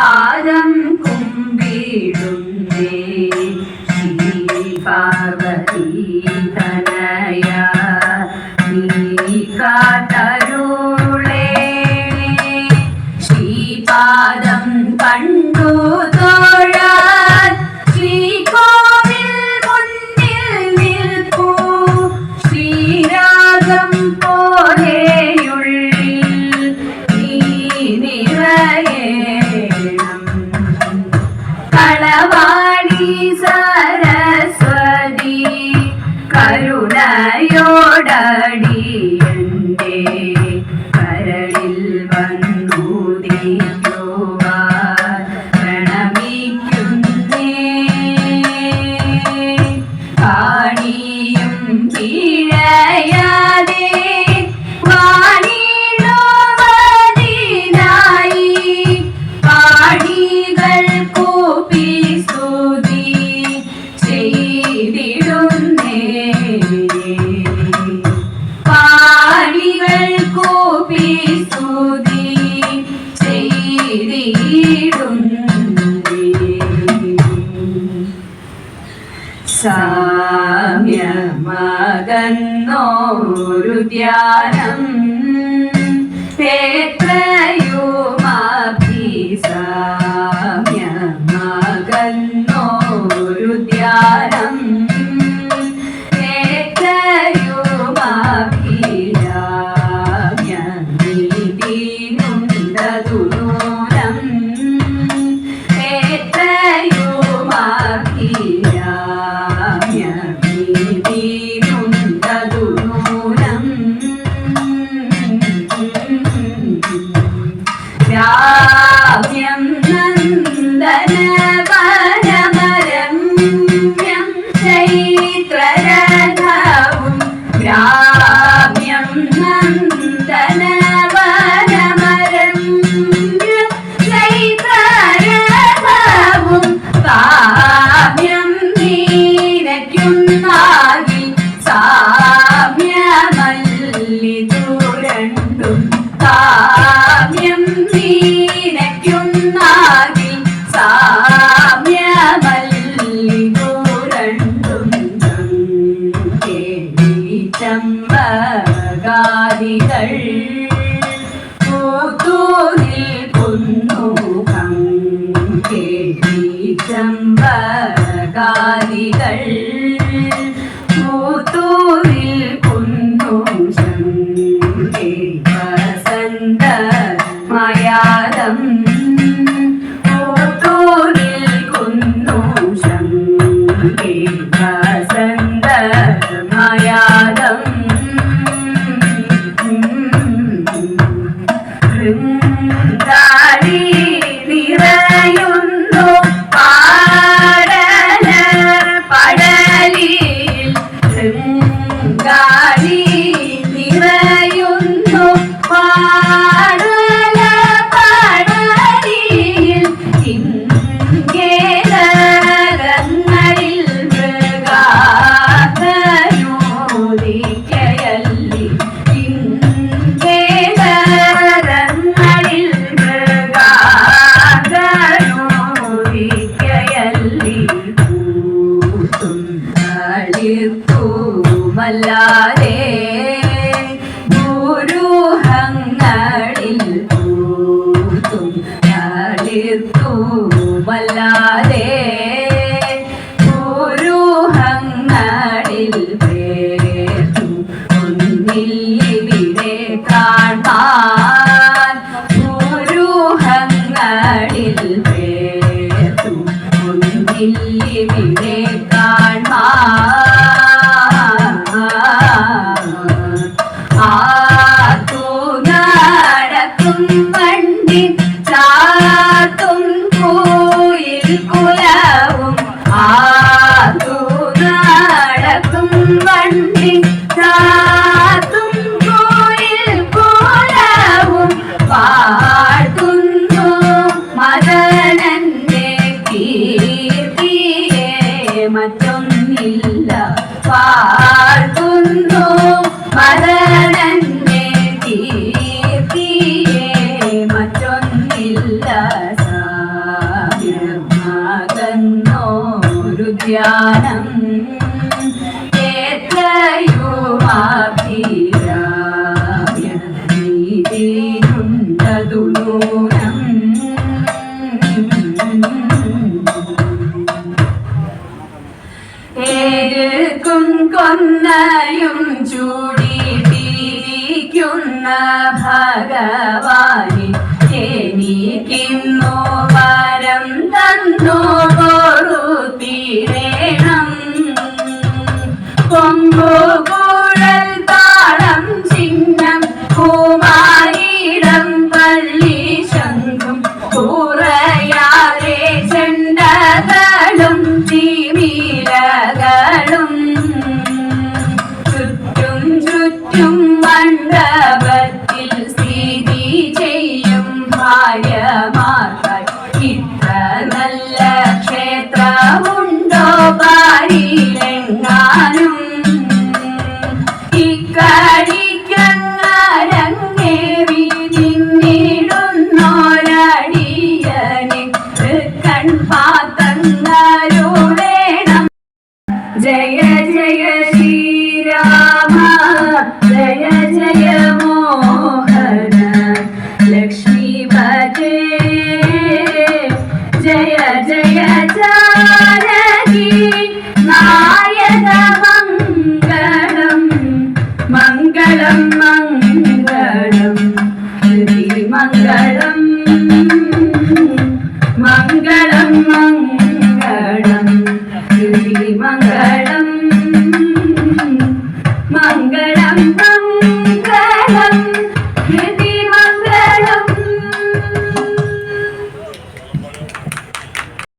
ആരം സാമ്യമകന്നോരു ധ്യാനം. പേത്രയുമഭിസാമ്യമകന്നോരു காரிகள் Bye. മധുലോലം ഏകും കൊന്നയും ചൂടി ഭഗവാൻ. Jaya Jaya Shri Rama Jaya Jaya My mangai